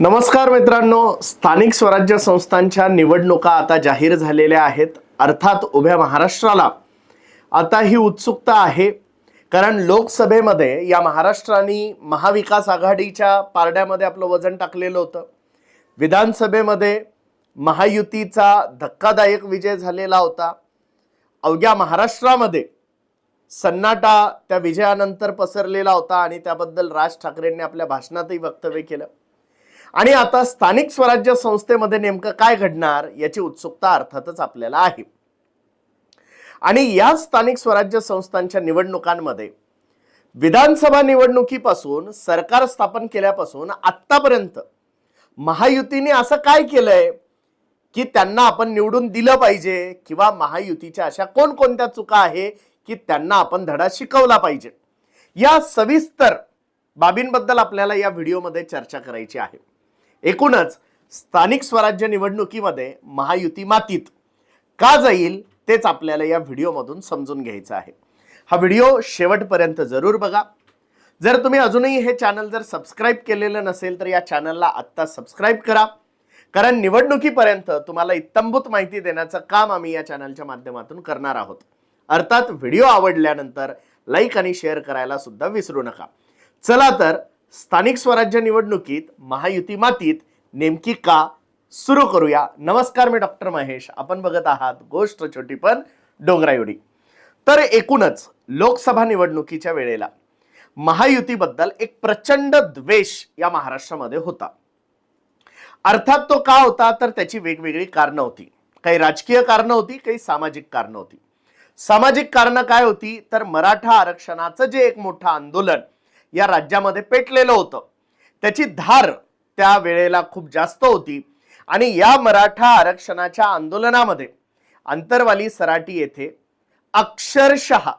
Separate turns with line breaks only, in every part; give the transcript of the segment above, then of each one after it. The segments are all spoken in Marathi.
नमस्कार मित्रांनो. स्थानिक स्वराज्य संस्थांच्या निवडणुका आता जाहीर झालेल्या आहेत. अर्थात उभ्या महाराष्ट्राला. आता ही उत्सुकता आहे. कारण लोकसभेमध्ये या महाराष्ट्राने महाविकास आघाडीच्या पारड्यामध्ये आपलं वजन टाकलेलं होतं. विधानसभेमध्ये महायुतीचा धक्कादायक विजय झालेला होता. अवघ्या महाराष्ट्रामध्ये सन्नाटा त्या विजयानंतर पसरलेला होता आणि त्याबद्दल राज ठाकरेंनी आपल्या भाषणातही वक्तव्य केलं. आणि आता स्थानिक स्वराज्य संस्थेमध्ये नेमकं काय घडणार याची उत्सुकता अर्थातच आपल्याला आहे. आणि या स्थानिक स्वराज्य संस्थांच्या निवडणुकांमध्ये विधानसभा निवडणुकीपासून सरकार स्थापन केल्यापासून आत्तापर्यंत महायुतीने असं काय केलंय की त्यांना आपण निवडून दिलं पाहिजे किंवा महायुतीच्या अशा कोणकोणत्या चुका आहे की त्यांना आपण धडा शिकवला पाहिजे. या सविस्तर बाबींबद्दल आपल्याला या व्हिडिओमध्ये चर्चा करायची आहे. एकूणच स्थानिक स्वराज्य निवडणुकीमध्ये महायुती मातीत का जाईल तेच आपल्याला या व्हिडिओमधून समजून घ्यायचं आहे. हा व्हिडिओ शेवटपर्यंत जरूर बघा. जर तुम्ही अजूनही हे चॅनल जर सबस्क्राईब केलेलं नसेल तर या चॅनलला आत्ता सबस्क्राईब करा. कारण निवडणुकीपर्यंत तुम्हाला इत्तंभूत माहिती देण्याचं काम आम्ही या चॅनलच्या माध्यमातून करणार आहोत. अर्थात व्हिडिओ आवडल्यानंतर लाईक आणि शेअर करायला सुद्धा विसरू नका. चला तर स्थानिक स्वराज्य निवडणुकीत महायुती मातीत नेमकी का सुरू करूया? नमस्कार मी डॉक्टर महेश. आपण बघत आहात गोष्ट छोटी पण डोंगरायोडी. तर एकूणच लोकसभा निवडणुकीच्या वेळेला महायुतीबद्दल एक प्रचंड द्वेष या महाराष्ट्रामध्ये होता. अर्थात तो का होता? तर त्याची वेगवेगळी कारणं होती. काही राजकीय कारणं होती काही सामाजिक कारणं होती. सामाजिक कारणं काय होती? तर मराठा आरक्षणाचं जे एक मोठं आंदोलन या राज्यामध्ये पेटलेलं होतं. त्याची धार त्या वेळेला खूप जास्त होती. आणि या मराठा आरक्षणाच्या आंदोलनामध्ये अंतरवाली सराटी येथे अक्षरशः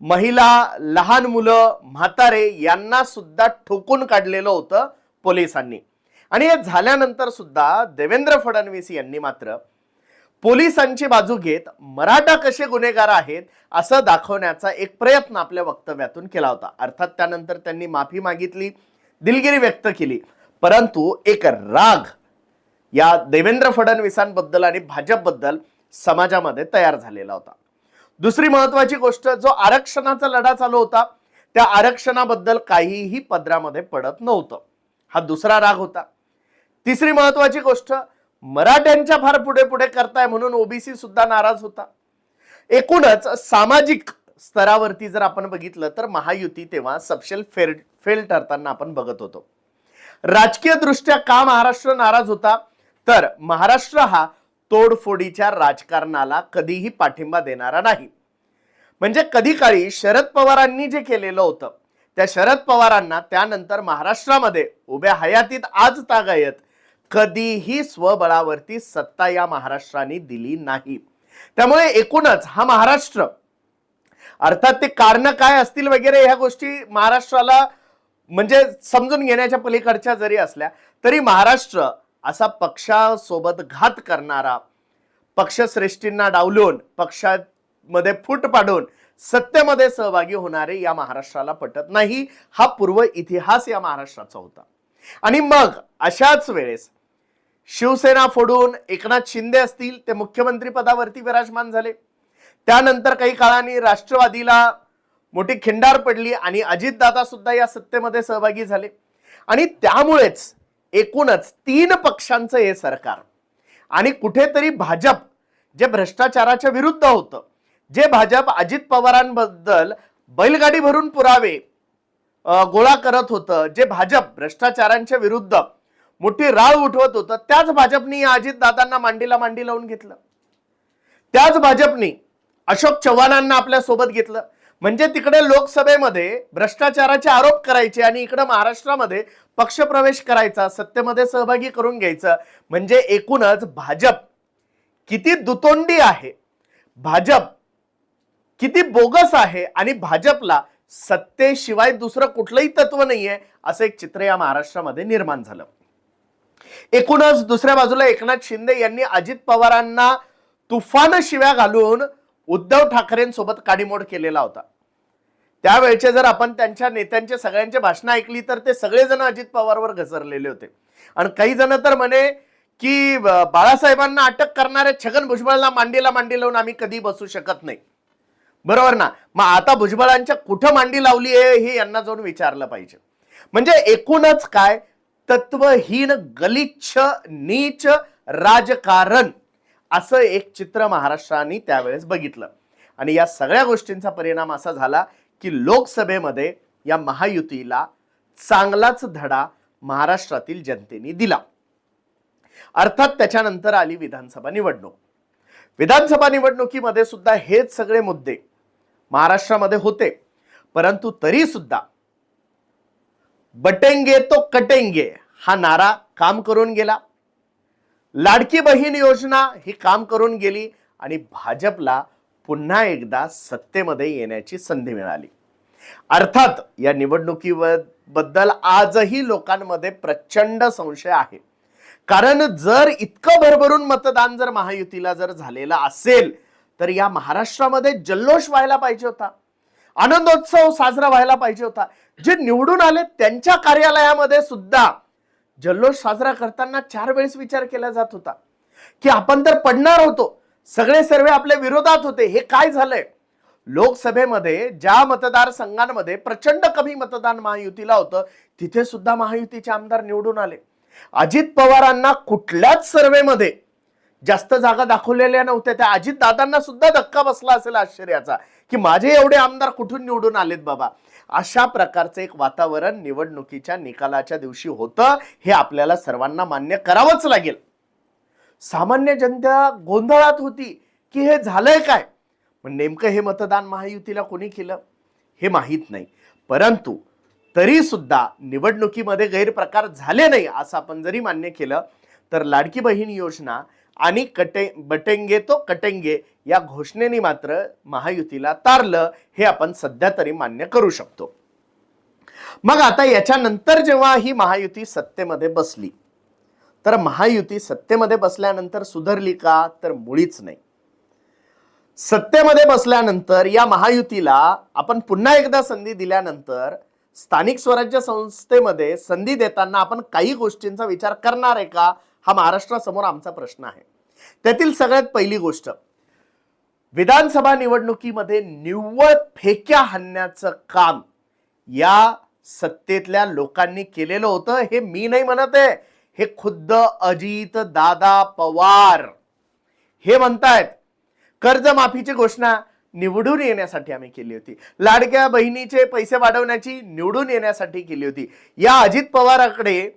महिला लहान मुलं म्हातारे यांना सुद्धा ठोकून काढलेलं होतं पोलिसांनी. आणि हे झाल्यानंतर सुद्धा देवेंद्र फडणवीस यांनी मात्र पोलिसांची बाजू घेत मराठा कसे गुन्हेगार आहेत असं दाखवण्याचा एक प्रयत्न आपल्या वक्तव्यातून केला होता. अर्थात त्यानंतर त्यांनी माफी मागितली दिलगिरी व्यक्त केली. परंतु एक राग या देवेंद्र फडणवीसांबद्दल आणि भाजपबद्दल समाजामध्ये तयार झालेला होता. दुसरी महत्वाची गोष्ट जो आरक्षणाचा लढा चालू होता त्या आरक्षणाबद्दल काहीही पदरामध्ये पडत नव्हतं. हा दुसरा राग होता. तिसरी महत्वाची गोष्ट मराठ्यांच्या फार पुढे पुढे करताय म्हणून ओबीसी सुद्धा नाराज होता. एकूणच सामाजिक स्तरावरती जर आपण बघितलं तर महायुती तेव्हा सपशेल फेल फेल ठरताना आपण बघत होतो. राजकीय दृष्ट्या का महाराष्ट्र नाराज होता? तर महाराष्ट्र हा तोडफोडीच्या राजकारणाला कधीही पाठिंबा देणारा नाही. म्हणजे कधी काळी शरद पवारांनी जे केलेलं होतं त्या शरद पवारांना त्यानंतर महाराष्ट्रामध्ये उभ्या हयातीत आज तागायत कधीही स्वबळावरती सत्ता या महाराष्ट्राने दिली नाही. त्यामुळे एकूणच हा महाराष्ट्र अर्थात ते कारण काय असतील वगैरे ह्या गोष्टी महाराष्ट्राला म्हणजे समजून घेण्याच्या पलीकडच्या जरी असल्या तरी महाराष्ट्र असा पक्षासोबत घात करणारा पक्षश्रेष्ठींना डावलून पक्षामध्ये फूट पाडून सत्तेमध्ये सहभागी होणारे या महाराष्ट्राला पटत नाही. हा पूर्व इतिहास या महाराष्ट्राचा होता. आणि मग अशाच वेळेस शिवसेना फोडून एकनाथ शिंदे असतील ते मुख्यमंत्री पदावरती विराजमान झाले. त्यानंतर काही काळाने राष्ट्रवादीला मोठी खिंडार पडली आणि अजितदादा सुद्धा या सत्तेमध्ये सहभागी झाले. आणि त्यामुळेच एकूणच तीन पक्षांचं हे सरकार आणि कुठेतरी भाजप जे भ्रष्टाचाराच्या विरुद्ध होतं जे भाजप अजित पवारांबद्दल बैलगाडी भरून पुरावे गोळा करत होतं जे भाजप भ्रष्टाचारांच्या विरुद्ध मोठी राळ उठवत होतं. त्याच भाजपनी या अजितदादांना मांडीला मांडी लावून घेतलं. त्याच भाजपनी अशोक चव्हाणांना आपल्यासोबत घेतलं. म्हणजे तिकडे लोकसभेमध्ये भ्रष्टाचाराचे आरोप करायचे आणि इकडे महाराष्ट्रामध्ये पक्षप्रवेश करायचा सत्तेमध्ये सहभागी करून घ्यायचं. म्हणजे एकूणच भाजप किती दुतोंडी आहे. भाजप किती बोगस आहे आणि भाजपला सत्तेशिवाय दुसरं कुठलंही तत्व नाहीये असं एक चित्र या महाराष्ट्रामध्ये निर्माण झालं. एकूणच दुसऱ्या बाजूला एकनाथ शिंदे यांनी अजित पवारांना तुफान शिव्या घालून उद्धव ठाकरेंसोबत काडीमोड केलेला होता. त्यावेळचे जर आपण त्यांच्या नेत्यांचे सगळ्यांचे भाषण ऐकली तर ते सगळेजण अजित पवारवर घसरलेले होते. आणि काही जण तर म्हणे की बाळासाहेबांना अटक करणाऱ्या छगन भुजबळला मांडीला मांडी लावून आम्ही कधी बसू शकत नाही. बरोबर ना? मग आता भुजबळांच्या कुठं मांडी लावली आहे हे यांना जाऊन विचारलं पाहिजे. म्हणजे एकूणच काय? तत्वहीन गलिच्छ नीच राजकारण असं एक चित्र महाराष्ट्राने त्यावेळेस बघितलं. आणि या सगळ्या गोष्टींचा परिणाम असा झाला की लोकसभेमध्ये या महायुतीला चांगलाच धडा महाराष्ट्रातील जनतेने दिला. अर्थात त्याच्यानंतर आली विधानसभा निवडणूक. विधानसभा निवडणुकीमध्ये सुद्धा हेच सगळे मुद्दे महाराष्ट्रामध्ये होते. परंतु तरी सुद्धा बटेंगे तो कटेंगे हा नारा काम करून गेला. लाडकी बहीण योजना ही काम करून गेली आणि भाजपला पुन्हा एकदा सत्तेमध्ये येण्याची संधी मिळाली. अर्थात या निवडणुकीबद्दल आजही लोकांमध्ये प्रचंड संशय आहे. कारण जर इतकं भरभरून मतदान जर महायुतीला जर झालेलं असेल तर या महाराष्ट्रामध्ये जल्लोष व्हायला पाहिजे होता. आनंदोत्सव साजरा व्हायला पाहिजे होता. जे निवडून आले त्यांच्या कार्यालयामध्ये सुद्धा जल्लोष साजरा करताना चार वेळेस विचार केला जात होता. की आपण तर पडणार होतो. सगळे सर्वे आपल्या विरोधात होते. हे काय झालंय? लोकसभेमध्ये ज्या मतदारसंघांमध्ये प्रचंड कमी मतदान महायुतीला होतं तिथे सुद्धा महायुतीचे आमदार निवडून आले. अजित पवारांना कुठल्याच सर्वेमध्ये जास्त जागा दाखवलेल्या नव्हत्या. त्या अजित दादांना सुद्धा धक्का बसला असेल आश्चर्याचा. की माझे एवढे आमदार कुठून निवडून आलेत बाबा? अशा प्रकारचं एक वातावरण निवडणुकीच्या निकालाच्या दिवशी होतं. हे आपल्याला सर्वांना मान्य करावंच लागेल. सामान्य जनता गोंधळात होती की हे झालंय काय? पण नेमकं हे मतदान महायुतीला कोणी केलं? हे माहीत नाही. परंतु तरी सुद्धा निवडणुकीमध्ये गैरप्रकार झाले नाही असं आपण जरी मान्य केलं तर लाडकी बहीण योजना आणि कटे बटेंगे तो कटेंगे या घोषणेने मात्र महायुतीला तारलं हे आपण सध्या तरी मान्य करू शकतो. मग आता याच्यानंतर जेव्हा ही महायुती सत्तेमध्ये बसली तर महायुती सत्तेमध्ये बसल्यानंतर सुधारली का? तर मुळीच नाही. सत्तेमध्ये बसल्यानंतर या महायुतीला आपण पुन्हा एकदा संधी दिल्यानंतर स्थानिक स्वराज्य संस्थेमध्ये संधी देताना आपण काही गोष्टींचा विचार करणार आहे का? हा महाराष्ट्रासमोर आमचा प्रश्न आहे. त्यातील सगळ्यात पहिली गोष्ट विधानसभा निवडणुकीमध्ये निव्वळ फेक्या हाणण्याचं काम या सत्तेतल्या लोकांनी केलेलं होतं हे मी नाही म्हणत आहे. हे खुद्द अजित दादा पवार. हे म्हणतायत कर्जमाफीची घोषणा निवडून येण्यासाठी आम्ही केली होती. लाडक्या बहिणीचे पैसे वाढवण्याची निवडून येण्यासाठी केली होती. या अजित पवाराकडे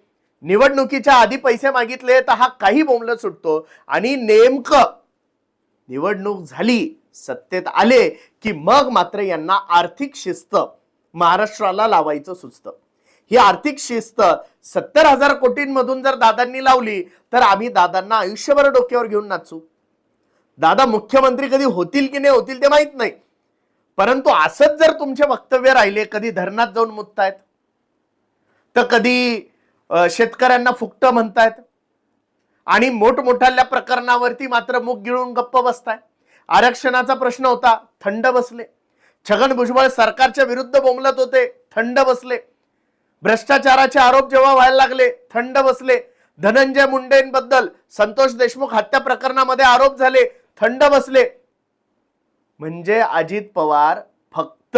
निवडणुकीच्या आधी पैसे मागितले तर हा काही बोंबलं सुटतो. आणि नेमकं निवडणूक झाली सत्तेत आले की मग मात्र यांना आर्थिक शिस्त महाराष्ट्राला लावायचं सुचतं. ही आर्थिक शिस्त सत्तर हजार कोटींमधून जर दादांनी लावली तर आम्ही दादांना आयुष्यभर डोक्यावर घेऊन नाचू. दादा मुख्यमंत्री कधी होतील की नाही होतील ते माहीत नाही. परंतु असंच जर तुमचे वक्तव्य राहिले कधी धरणात जाऊन मुततायत तर कधी शेतकऱ्यांना फुकट म्हणतायत. आणि मोठमोठ्या प्रकरणावरती मात्र मुख गिळून गप्प बसताय. आरक्षणाचा प्रश्न होता थंड बसले. छगन भुजबळ सरकारच्या विरुद्ध बोंबलत होते थंड बसले. भ्रष्टाचाराचे आरोप जेव्हा व्हायला लागले थंड बसले. धनंजय मुंडेंबद्दल संतोष देशमुख हत्या प्रकरणामध्ये आरोप झाले थंड बसले. म्हणजे अजित पवार फक्त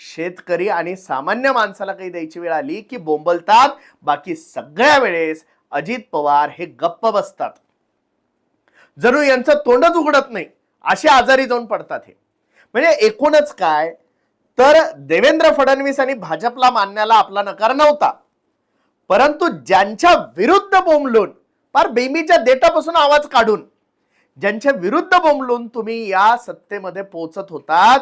शेतकरी आणि सामान्य माणसाला काही द्यायची वेळ आली की बोंबलतात. बाकी सगळ्या वेळेस अजित पवार हे गप्प बसतात. जणू यांचं तोंडच उघडत नाही. असे आजारी जाऊन पडतात हे. म्हणजे एकूणच काय? तर देवेंद्र फडणवीस आणि भाजपला मानण्याला आपला नकार नव्हता. परंतु ज्यांच्या विरुद्ध बोंबलून फार बेमीच्या देटापासून आवाज काढून ज्यांच्या विरुद्ध बोंबलून तुम्ही या सत्तेमध्ये पोहोचत होतात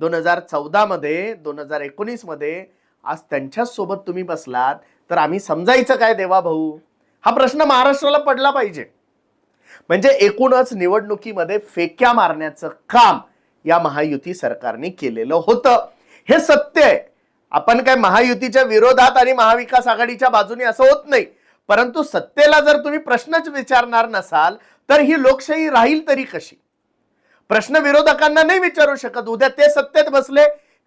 दोन हजार चौदा मध्ये दोन हजार एकोणीसमध्ये आज त्यांच्याच सोबत तुम्ही बसलात. तर आम्ही समजायचं काय देवा भाऊ? हा प्रश्न महाराष्ट्राला पडला पाहिजे. म्हणजे एकूणच निवडणुकीमध्ये फेक्या मारण्याचं काम या महायुती सरकारने केलेलं होतं. हे सत्य आहे. आपण काय महायुतीच्या विरोधात आणि महाविकास आघाडीच्या बाजूने असं होत नाही. परंतु सत्तेला जर तुम्ही प्रश्नच विचारणार नसाल तर ही लोकशाही राहील तरी कशी? प्रश्न विरोधकांना नाही विचारू शकत. उद्या ते सत्तेत बसले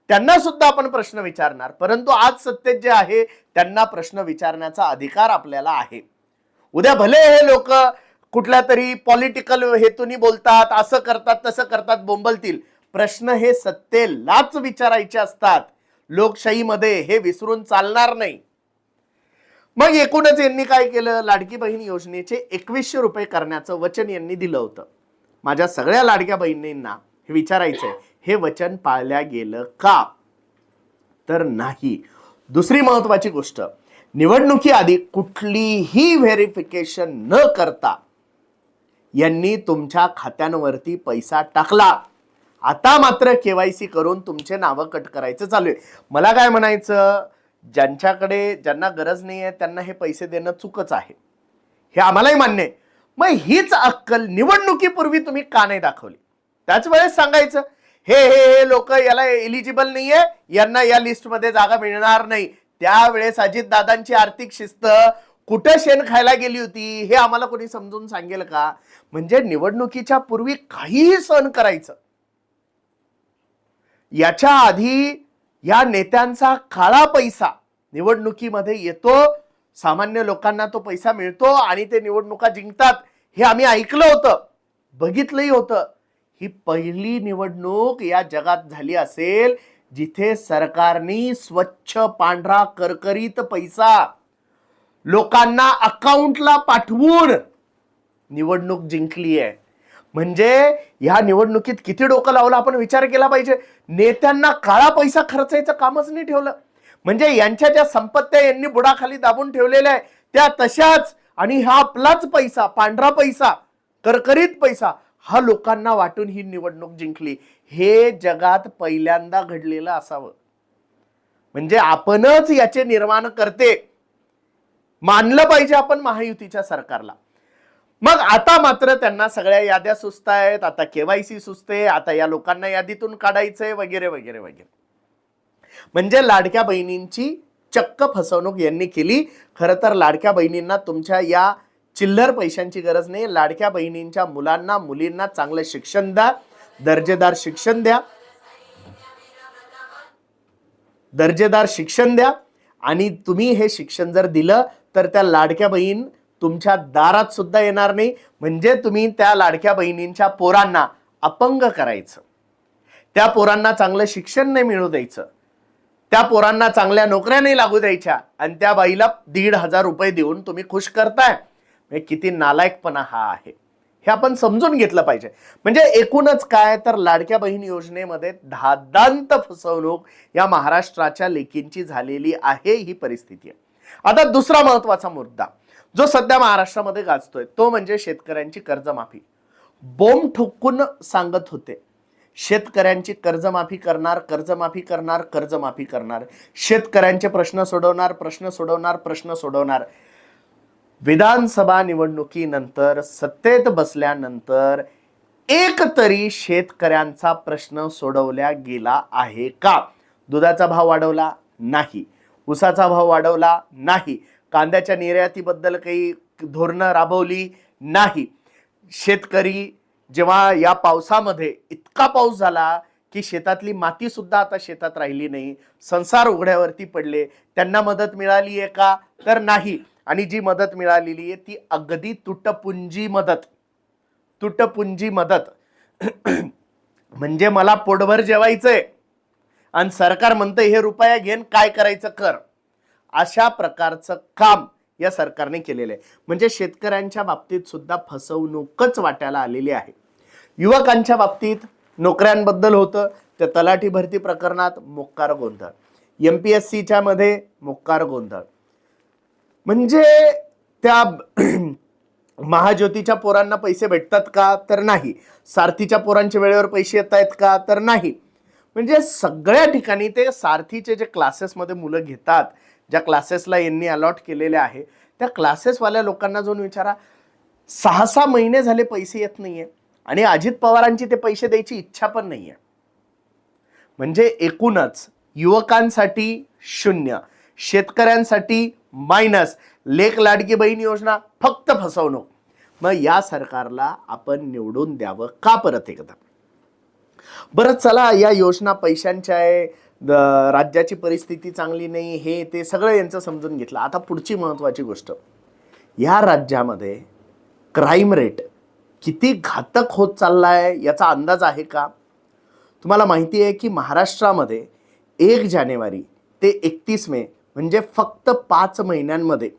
त्यांना सुद्धा आपण प्रश्न विचारणार. परंतु आज सत्तेत जे आहे त्यांना प्रश्न विचारण्याचा अधिकार आपल्याला आहे. उद्या भले हे लोक कुठल्या तरी पॉलिटिकल हेतूनी बोलतात असं करतात तसं करतात बोंबलतील. प्रश्न हे सत्तेलाच विचारायचे असतात. लोकशाहीमध्ये हे विसरून चालणार नाही. मग एकूणच यांनी काय केलं? लाडकी बहीण योजनेचे एकवीसशे रुपये करण्याचं वचन यांनी दिलं होतं. माझ्या सगळ्या लाडक्या बहिणींना हे विचारायचंय हे वचन पाळल्या गेलं का? तर नाही. दुसरी महत्वाची गोष्ट निवडणुकीआधी कुठलीही व्हेरिफिकेशन न करता यांनी तुमच्या खात्यांवरती पैसा टाकला. आता मात्र केवायसी करून तुमचे नावं कट करायचं चालू आहे. मला काय म्हणायचं? ज्यांच्याकडे ज्यांना गरज नाही आहे त्यांना हे पैसे देणं चुकच आहे. हे आम्हालाही मान्य आहे. मग हीच अक्कल निवडणुकीपूर्वी तुम्ही का नाही दाखवली? त्याच वेळेस सांगायचं हे हे हे लोक याला एलिजिबल नाहीये यांना या लिस्टमध्ये जागा मिळणार नाही. त्यावेळेस अजितदादांची आर्थिक शिस्त कुठं शेण खायला गेली होती हे आम्हाला कोणी समजून सांगेल का? म्हणजे निवडणुकीच्या पूर्वी काहीही सहन करायचं. याच्या आधी या नेत्यांचा काळा पैसा निवडणुकीमध्ये येतो सामान्य लोकांना तो पैसा मिळतो आणि ते निवडणुका जिंकतात हे आम्ही ऐकलं होतं बघितलंही होतं. ही पहिली निवडणूक या जगात झाली असेल जिथे सरकारने स्वच्छ पांढरा करकरीत पैसा लोकांना अकाउंटला पाठवून निवडणूक जिंकली आहे. म्हणजे ह्या निवडणुकीत किती डोकं लावलं? आपण विचार केला पाहिजे. नेत्यांना काळा पैसा खर्चायचं कामच नाही ठेवलं. म्हणजे यांच्या ज्या संपत्त्या यांनी बुडाखाली दाबून ठेवलेल्या आहे त्या तशाच. आणि हा आपलाच पैसा पांढरा पैसा करकरीत पैसा हा लोकांना वाटून ही निवडणूक जिंकली. हे जगात पहिल्यांदा घडलेलं असावं. म्हणजे आपणच याचे निर्माण करते. मानलं पाहिजे आपण महायुतीच्या सरकारला. मग आता मात्र त्यांना सगळ्या याद्या सुस्त आहेत. आता केवायसी सुचते आता या लोकांना यादीतून काढायचंय वगैरे वगैरे वगैरे. म्हणजे लाडक्या बहिणींची चक्क फसवणूक यांनी केली. खरं तर लाडक्या बहिणींना तुमच्या या चिल्लर पैशांची गरज नाही. लाडक्या बहिणींच्या मुलांना मुलींना चांगलं शिक्षण द्या. दर्जेदार शिक्षण द्या. दर्जेदार शिक्षण द्या. आणि तुम्ही हे शिक्षण जर दिलं तर त्या लाडक्या बहीण तुमच्या दारात सुद्धा येणार नाही. म्हणजे तुम्ही त्या लाडक्या बहिणींच्या पोरांना अपंग करायचं. त्या पोरांना चांगलं शिक्षण नाही मिळू द्यायचं. त्या पोरांना चांगल्या नोकऱ्या नाही लागू द्यायच्या. आणि त्या बाईला दीड हजार रुपये देऊन तुम्ही खुश करताय. म्हणजे किती नालायकपणा हा आहे. हे आपण समजून घेतलं पाहिजे. म्हणजे एकूणच काय तर लाडक्या बहीण योजनेमध्ये धादांत फसवणूक या महाराष्ट्राच्या लेकींची झालेली आहे ही परिस्थिती आहे. आता दुसरा महत्त्वाचा मुद्दा जो सध्या महाराष्ट्रामध्ये गाजतोय तो म्हणजे शेतकऱ्यांची कर्जमाफी. बोंब ठोकून सांगत होते. शेतकऱ्यांची कर्जमाफी करणार कर्जमाफी करणार कर्जमाफी करणार. शेतकऱ्यांचे प्रश्न सोडवणार प्रश्न सोडवणार प्रश्न सोडवणार. विधानसभा निवडणुकीनंतर सत्तेत बसल्यानंतर एक तरी शेतकऱ्यांचा प्रश्न सोडवल्या गेला आहे का? दुधाचा भाव वाढवला नाही. ऊसाचा भाव वाढवला नाही. कांद्याच्या निर्यातीबद्दल काही धोरणं राबवली नाही. शेतकरी जेव्हा या पावसामध्ये इतका पाऊस झाला की शेतातली माती सुद्धा आता शेतात राहिली नाही संसार उघड्यावरती पडले त्यांना मदत मिळाली आहे का? तर नाही. आणि जी मदत मिळालेली आहे ती अगदी तुटपुंजी मदत. तुटपुंजी मदत. म्हणजे मला पोटभर जेवायचंय. आणि सरकार म्हणतं हे रुपया घेन काय करायचं कर. अशा प्रकारचं काम या सरकारने केलेलं आहे. म्हणजे शेतकऱ्यांच्या बाबतीत सुद्धा फसवणूकच वाटायला आलेली आहे. युवकांच्या बाबतीत नोकऱ्यांबद्दल होतं त्या तलाठी भरती प्रकरणात मोक्कार गोंधळ. एम पी एस सीच्या मध्ये मोक्कार गोंधळ. म्हणजे त्या महाज्योतीच्या पोरांना पैसे भेटतात का? तर नाही. सारथीच्या पोरांचे वेळेवर पैसे येत आहेत का? तर नाही. म्हणजे सगळ्या ठिकाणी ते सारथीचे जे क्लासेसमध्ये मुलं घेतात ज्या क्लासेसला यांनी अलॉट केलेले आहे त्या क्लासेसवाल्या लोकांना जाऊन विचारा सहा सहा महिने झाले पैसे येत नाही आहे आणि अजित पवारांची ते पैसे द्यायची इच्छा पण नाहीये. म्हणजे एकूणच युवकांसाठी शून्य शेतकऱ्यांसाठी मायनस लेख लाडकी बहीण योजना फक्त फसवणूक. मग या सरकारला आपण निवडून द्यावं का परत एकदा? बरं चला या योजना पैशांच्या आहे राज्याची परिस्थिती चांगली नाही हे ते सगळं यांचं समजून घेतलं. आता पुढची महत्त्वाची गोष्ट. या राज्यामध्ये क्राईम रेट किती घातक होत चालला आहे याचा अंदाज आहे का? तुम्हाला माहिती आहे की महाराष्ट्रामध्ये एक जानेवारी ते एकतीस मे म्हणजे फक्त पाच महिन्यांमध्ये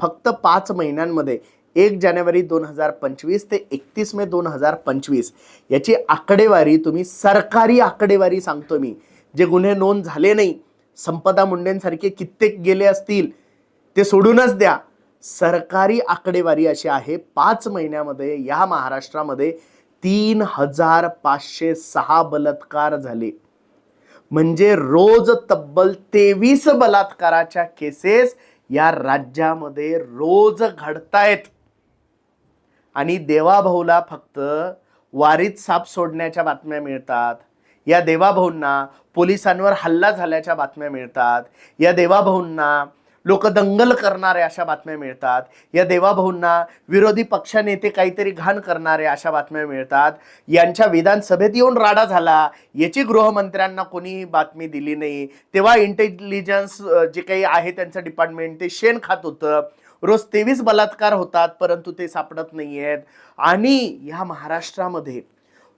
फक्त पाच महिन्यांमध्ये एक जानेवारी दोन हजार पंचवीस ते एकतीस मे दोन हजार पंचवीस याची आकडेवारी तुम्ही सरकारी आकडेवारी सांगतो मी जे गुन्हे नोंद झाले नाही संपदा मुंडेंसारखे कित्येक गेले असतील ते सोडूनच द्या. सरकारी आकडेवारी अशी आहे पाच महिन्यामध्ये या महाराष्ट्रामध्ये तीन हजार पाचशे सहा बलात्कार झाले. म्हणजे रोज तब्बल तेवीस बलात्काराच्या केसेस या राज्यामध्ये रोज घडतायत. आणि देवाभाऊला फक्त वारीत साप सोडण्याच्या बातम्या मिळतात. या देवाभाऊंना पोलिसांवर हल्ला झाल्याच्या बातम्या मिळतात. या देवाभाऊंना लोक दंगल करणारे अशा बातम्या मिळतात. या देवाभाऊंना विरोधी पक्षनेते काहीतरी घाण करणारे अशा बातम्या मिळतात. यांच्या विधानसभेत येऊन राडा झाला. याची गृहमंत्र्यांना कोणी बातमी दिली नाही. तेव्हा इंटेलिजन्स जे काही आहे त्यांचं डिपार्टमेंट ते शेण खात होतं. रोज तेवीस बलात्कार होतात परंतु ते सापडत नाही आहेत आणि ह्या महाराष्ट्रामध्ये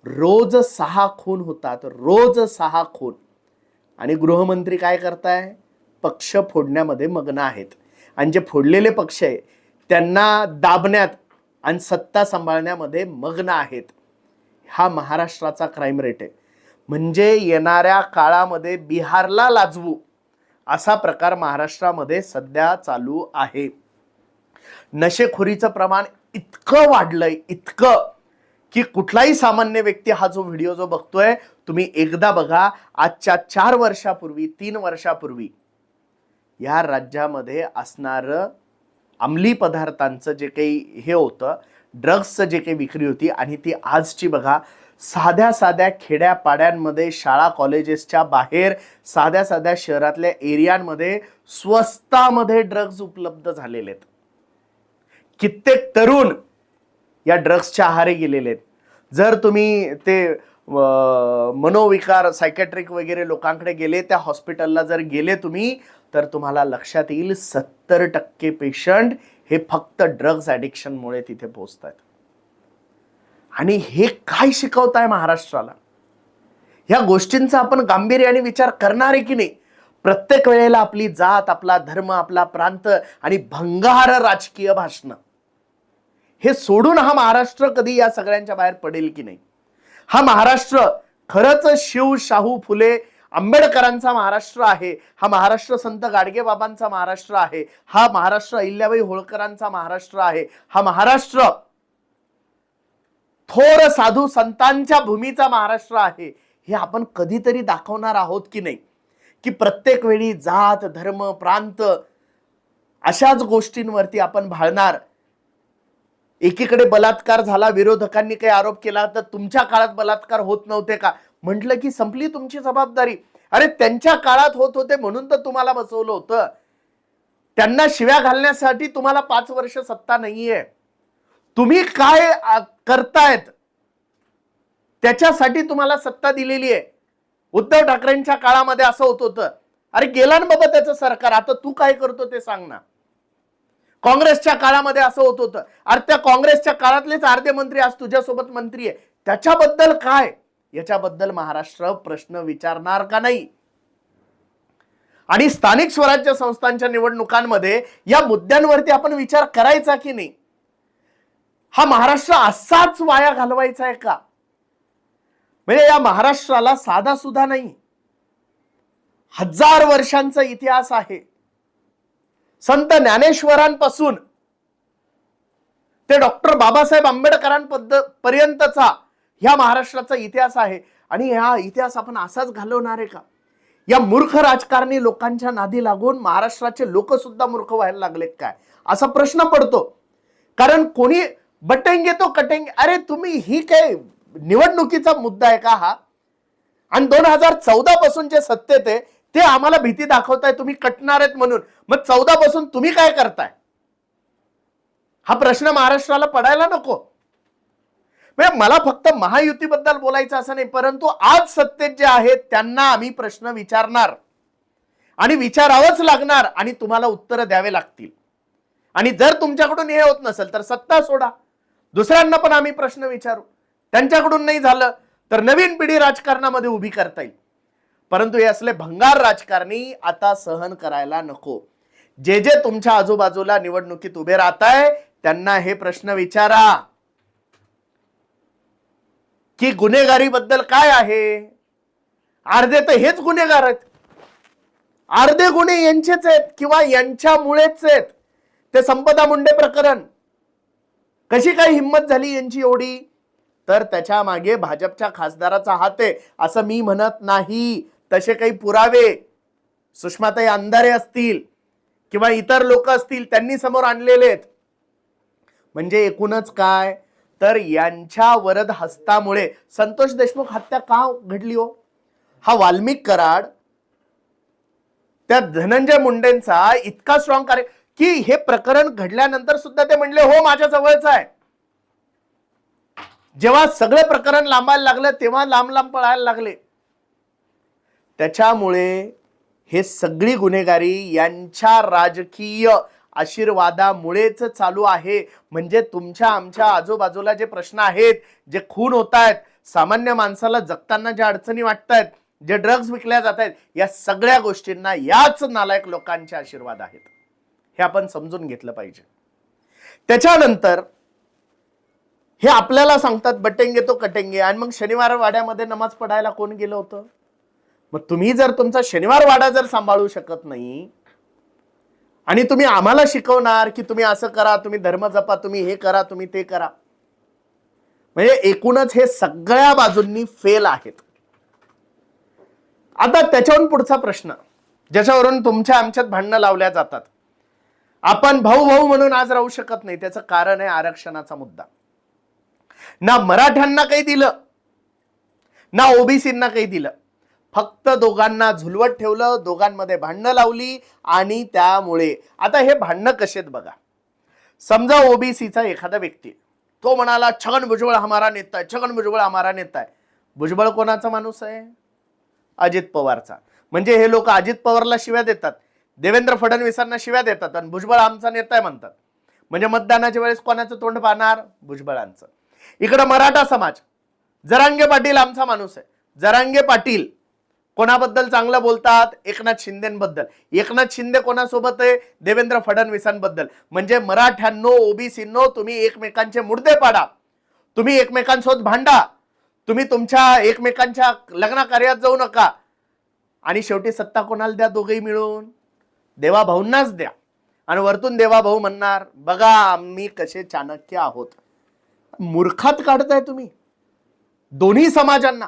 रोज सहा खून होतात. रोज सहा खून. आणि गृहमंत्री काय करताय? पक्ष फोडण्यामध्ये मग्न आहेत. आणि जे फोडलेले पक्ष आहे त्यांना दाबण्यात आणि सत्ता सांभाळण्यामध्ये मग्न आहेत. हा महाराष्ट्राचा क्राईम रेट आहे. म्हणजे येणाऱ्या काळामध्ये बिहारला लाजवू असा प्रकार महाराष्ट्रामध्ये सध्या चालू आहे. नशेखोरीचं प्रमाण इतकं वाढलंय इतकं की कुठलाही सामान्य व्यक्ती हा जो व्हिडिओ जो बघतोय तुम्ही एकदा बघा आजच्या चार वर्षापूर्वी तीन वर्षापूर्वी ह्या राज्यामध्ये असणारं अंमली पदार्थांचं जे काही हे होतं ड्रग्सचं जे काही विक्री होती आणि ती आजची बघा साध्या साध्या खेड्यापाड्यांमध्ये शाळा कॉलेजेसच्या बाहेर साध्या साध्या शहरातल्या एरियांमध्ये स्वस्तामध्ये ड्रग्ज उपलब्ध झालेले आहेत. कित्येक तरुण या ड्रग्सच्या आहारी गेलेले आहेत. जर तुम्ही ते मनोविकार सायकॅट्रिक वगैरे लोकांकडे गेले त्या हॉस्पिटलला जर गेले तुम्ही तर तुम्हाला लक्षात येईल सत्तर टक्के पेशंट हे फक्त ड्रग्ज ॲडिक्शनमुळे तिथे पोचतात आणि हे काय शिकवत आहे महाराष्ट्राला? ह्या गोष्टींचा आपण गांभीर्याने विचार करणार आहे की नाही? प्रत्येक वेळेला आपली जात आपला धर्म आपला प्रांत आणि भंगार राजकीय भाषणं. हे सोडून हा महाराष्ट्र कधी या सगळ्यांच्या बाहेर पडेल की नाही? हा महाराष्ट्र. खरंच शिव शाहू फुले आंबेडकरांचा महाराष्ट्र आहे. हा महाराष्ट्र संत गाडगे बाबांचा महाराष्ट्र आहे. हा महाराष्ट्र अहिल्याबाई होळकरांचा महाराष्ट्र आहे. हा महाराष्ट्र थोर साधू संतांच्या भूमीचा महाराष्ट्र आहे. हे आपण कधीतरी दाखवणार आहोत की नाही? की प्रत्येक वेळी जात धर्म प्रांत अशाच गोष्टींवरती आपण भाळणार. एकीकडे बलात्कार झाला विरोधकांनी काही आरोप केला तर तुमच्या काळात बलात्कार होत नव्हते का? म्हटलं की संपली तुमची जबाबदारी. अरे त्यांच्या काळात होत होते म्हणून तर तुम्हाला बसवलं होतं. त्यांना शिव्या घालण्यासाठी तुम्हाला पाच वर्ष सत्ता नाहीये. तुम्ही काय करतायत? त्याच्यासाठी तुम्हाला सत्ता दिलेली आहे. उद्धव ठाकरेंच्या काळामध्ये असं होत होतं. अरे गेला ना बाबा त्याचं सरकार. आता तू काय करतो ते सांग ना. काँग्रेसच्या काळामध्ये असं होत होतं. अरे त्या काँग्रेसच्या काळातलेच अर्धे मंत्री आज तुझ्यासोबत मंत्री आहे. त्याच्याबद्दल काय? याच्याबद्दल महाराष्ट्र प्रश्न विचारणार का नाही? आणि स्थानिक स्वराज्य संस्थांच्या निवडणुकांमध्ये या मुद्द्यांवरती आपण विचार करायचा की नाही? हा महाराष्ट्र असाच वाया घालवायचा आहे का? म्हणजे या महाराष्ट्राला साधा सुद्धा नाही. हजार वर्षांचा इतिहास आहे. संत ज्ञानेश्वरांपासून ते डॉक्टर बाबासाहेब आंबेडकरांपर्यंतचा ह्या महाराष्ट्राचा इतिहास आहे. आणि हा इतिहास आपण असाच घालवणार आहे का? या मूर्ख राजकारणी लोकांच्या नादी लागून महाराष्ट्राचे लोक सुद्धा मूर्ख व्हायला लागले काय? असा प्रश्न पडतो. कारण कोणी बटेंगे तो कटेंगे. अरे तुम्ही ही काय निवडणुकीचा मुद्दा आहे का हा? आणि दोन हजार चौदा पासून जे सत्तेत आहे ते आम्हाला भीती दाखवताय तुम्ही कटणार आहेत म्हणून. मग चौदा पासून तुम्ही काय करताय? हा प्रश्न महाराष्ट्राला पडायला नको. म्हणजे मला फक्त महायुतीबद्दल बोलायचं असं नाही परंतु आज सत्तेत जे आहेत त्यांना आम्ही प्रश्न विचारणार. आणि विचारावंच लागणार आणि तुम्हाला उत्तरं द्यावे लागतील. आणि जर तुमच्याकडून हे होत नसेल तर सत्ता सोडा. दुसऱ्यांना पण आम्ही प्रश्न विचारू. त्यांच्याकडून नाही झालं तर नवीन पिढी राजकारणामध्ये उभी करता येईल. परंतु हे असले भंगार राजकारणी आता सहन करायला नको. जे जे तुमच्या आजूबाजूला निवडणुकीत उभे राहत आहे त्यांना हे प्रश्न विचारा. की गुन्हेगारी बद्दल काय आहे? अर्धे तर हेच गुन्हेगार आहेत. अर्धे गुन्हे यांचेच आहेत किंवा यांच्यामुळेच आहेत. ते संपदा मुंडे प्रकरण. कशी काय हिंमत झाली यांची एवढी? तर त्याच्यामागे भाजपच्या खासदाराचा हात आहे असं मी म्हणत नाही. तसे काही पुरावे सुषमाताई अंधारे असतील किंवा इतर लोक असतील त्यांनी समोर आणलेले आहेत म्हणजे एकूणच काय? तर यांच्या वरद हस्तामुळे संतोष देशमुख हत्या का घडली हो? हा वाल्मिक कराड त्या धनंजय मुंडेंचा इतका स्ट्रॉंग कार्य की हे प्रकरण घडल्यानंतर सुद्धा ते म्हणले हो माझ्या जवळच आहे. जेव्हा सगळं प्रकरण लांबायला लागलं तेव्हा लांब लांब पळायला लागले. त्याच्यामुळे हे सगळी गुन्हेगारी यांच्या राजकीय आशीर्वादामुळेच चालू आहे. म्हणजे तुमच्या आमच्या आजूबाजूला जे प्रश्न आहेत जे खून होत आहेत सामान्य माणसाला जगताना ज्या अडचणी वाटत आहेत जे ड्रग्ज विकल्या जात आहेत या सगळ्या गोष्टींना याच नालायक लोकांचे आशीर्वाद आहेत. हे आपण समजून घेतलं पाहिजे. त्याच्यानंतर हे आपल्याला सांगतात बटेंगे तो कटेंगे. आणि मग शनिवार वाड्यामध्ये नमाज पडायला कोण गेलं होतं? मग तुम्ही जर तुमचा शनिवार वाडा जर सांभाळू शकत नाही आणि तुम्ही आम्हाला शिकवणार की तुम्ही असं करा तुम्ही धर्म जपा तुम्ही हे करा तुम्ही ते करा. म्हणजे एकूणच हे सगळ्या बाजूंनी फेल आहेत. आता त्याच्यावरून पुढचा प्रश्न ज्याच्यावरून तुमच्या आमच्यात भांडणं लावल्या जातात. आपण भाऊ भाऊ म्हणून आज राहू शकत नाही त्याचं कारण आहे आरक्षणाचा मुद्दा. ना मराठ्यांना काही दिलं ना ओबीसींना काही दिलं. फक्त दोघांना झुलवत ठेवलं दोघांमध्ये भांडणं लावली आणि त्यामुळे. आता हे भांडणं कसे आहेत बघा. समजा ओबीसीचा एखादा व्यक्ती तो म्हणाला छगन भुजबळ हमारा नेता आहे छगन भुजबळ हमारा नेता आहे भुजबळ कोणाचा माणूस आहे? अजित पवारचा. म्हणजे हे लोक अजित पवारला शिव्या देतात देवेंद्र फडणवीसांना शिव्या देतात आणि भुजबळ आमचा नेता आहे म्हणतात. म्हणजे मतदानाच्या वेळेस कोणाचं तोंड पाहणार? भुजबळांचं. इकडं मराठा समाज जरांगे पाटील आमचा माणूस आहे. जरांगे पाटील कोणाबद्दल चांगलं बोलतात? एकनाथ शिंदेबद्दल. एकनाथ शिंदे कोणासोबत आहे? देवेंद्र फडणवीसांबद्दल. म्हणजे मराठ्यांनो ओबीसींनो तुम्ही एकमेकांचे मुर्दे पाडा. तुम्ही एकमेकांसोबत भांडा. तुम्ही तुमच्या एकमेकांच्या लग्न कार्यात जाऊ नका. आणि शेवटी सत्ता कोणाला द्या दोघेही मिळून? देवाभाऊंनाच द्या. आणि वरतून देवाभाऊ म्हणणार बघा आम्ही कसे चाणक्य आहोत. मूर्खात काढताय तुम्ही. दोन्ही समाजांना.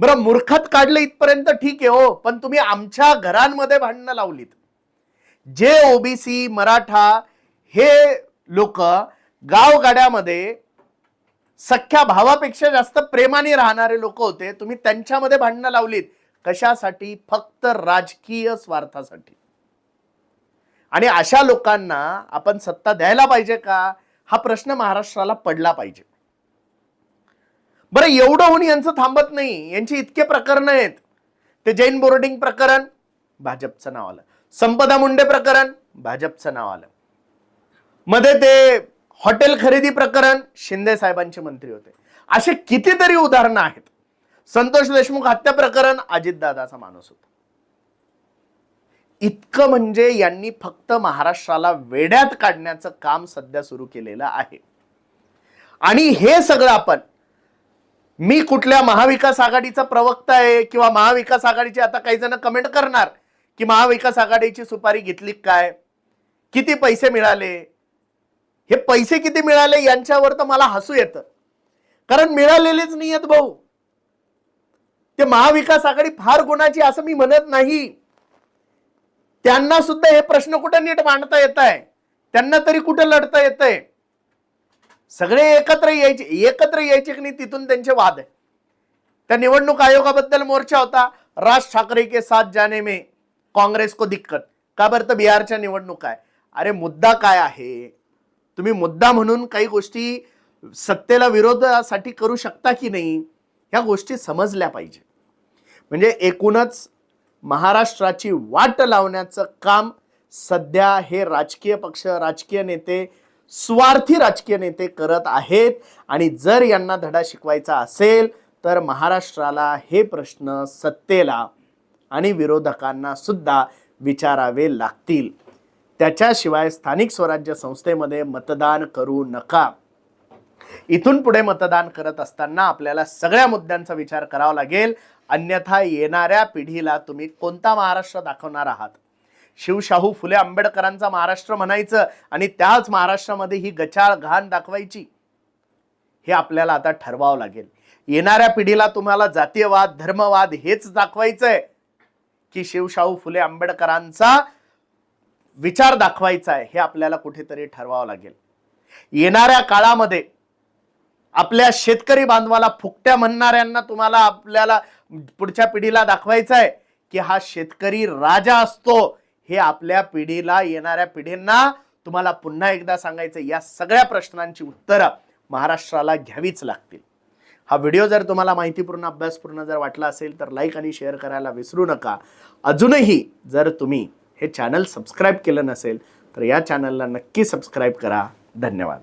बरं मूर्खात काढलं इथपर्यंत ठीक आहे हो पण तुम्ही आमच्या घरांमध्ये भांडणं लावलीत. जे ओबीसी मराठा हे लोक गावगाड्यामध्ये सख्या भावापेक्षा जास्त प्रेमाने राहणारे लोक होते तुम्ही त्यांच्यामध्ये भांडणं लावलीत. कशासाठी? फक्त राजकीय स्वार्थासाठी. आणि अशा लोकांना आपण सत्ता द्यायला पाहिजे का? हा प्रश्न महाराष्ट्राला पडला पाहिजे. बरं एवढं होऊन यांचं थांबत नाही. यांची इतके प्रकरण आहेत. ते जैन बोर्डिंग प्रकरण भाजपचं नाव आलं. संपदा मुंडे प्रकरण भाजपचं नाव आलं. मध्ये ते हॉटेल खरेदी प्रकरण शिंदे साहेबांचे मंत्री होते. असे कितीतरी उदाहरणं आहेत. संतोष देशमुख हत्या प्रकरण अजितदादाचा माणूस होता. इतकं म्हणजे यांनी फक्त महाराष्ट्राला वेड्यात काढण्याचं काम सध्या सुरू केलेलं आहे. आणि हे सगळं आपण मी कुठल्या महाविकास आघाडीचा प्रवक्ता आहे किंवा महाविकास आघाडीचे आता काही जण कमेंट करणार की महाविकास आघाडीची सुपारी घेतली काय? किती पैसे मिळाले? हे पैसे किती मिळाले यांच्यावर तर मला हसू येतं. कारण मिळालेलेच नाही आहेत भाऊ. ते महाविकास आघाडी फार गुणाची असं मी म्हणत नाही. त्यांना सुद्धा हे प्रश्न कुठं नीट मांडता येत आहे त्यांना तरी कुठं लढता येत आहे सगळे एकत्र यायचे एकत्र यायचे की नाही तिथून त्यांचे वाद आहे. त्या निवडणूक आयोगाबद्दल मोर्चा होता. राज ठाकरे के साथ जाने में काँग्रेस को दिक्कत. का बरं? तर बिहारच्या निवडणूक आहे. अरे मुद्दा काय आहे? तुम्ही मुद्दा म्हणून काही गोष्टी सत्तेला विरोधासाठी करू शकता की नाही ह्या गोष्टी समजल्या पाहिजे. म्हणजे एकूणच महाराष्ट्राची वाट लावण्याचं काम सध्या हे राजकीय पक्ष राजकीय नेते स्वार्थी राजकीय नेते करत आहेत. आणि जर यांना धडा शिकवायचा असेल तर महाराष्ट्राला हे प्रश्न सत्तेला आणि विरोधकांना सुद्धा विचारावे लागतील. त्याच्याशिवाय स्थानिक स्वराज्य संस्थेमध्ये मतदान करू नका. इथून पुढे मतदान करत असताना आपल्याला सगळ्या मुद्द्यांचा विचार करावा लागेल. अन्यथा येणाऱ्या पिढीला तुम्ही कोणता महाराष्ट्र दाखवणार आहात? शिवशाहू फुले आंबेडकरांचा महाराष्ट्र म्हणायचं आणि त्याच महाराष्ट्रामध्ये ही गचाळ घाण दाखवायची हे आपल्याला आता ठरवावं लागेल. येणाऱ्या पिढीला तुम्हाला जातीयवाद धर्मवाद हेच दाखवायचंय की शिवशाहू फुले आंबेडकरांचा विचार दाखवायचा आहे हे आपल्याला कुठेतरी ठरवावं लागेल. येणाऱ्या काळामध्ये आपल्या शेतकरी बांधवाला फुकट्या म्हणणाऱ्यांना तुम्हाला आपल्याला पुढच्या पिढीला दाखवायचं आहे की हा शेतकरी राजा असतो. हे आपल्या पिढीला येणाऱ्या पिढींना तुम्हाला पुन्हा एकदा सांगायचं या सगळ्या प्रश्नांची उत्तरं महाराष्ट्राला घ्यावीच लागतील. हा व्हिडिओ जर तुम्हाला माहितीपूर्ण अभ्यासपूर्ण जर वाटला असेल तर लाईक आणि शेअर करायला विसरू नका. अजूनही जर तुम्ही हे चॅनल सबस्क्राईब केलं नसेल तर या चॅनलला नक्की सबस्क्राईब करा. धन्यवाद.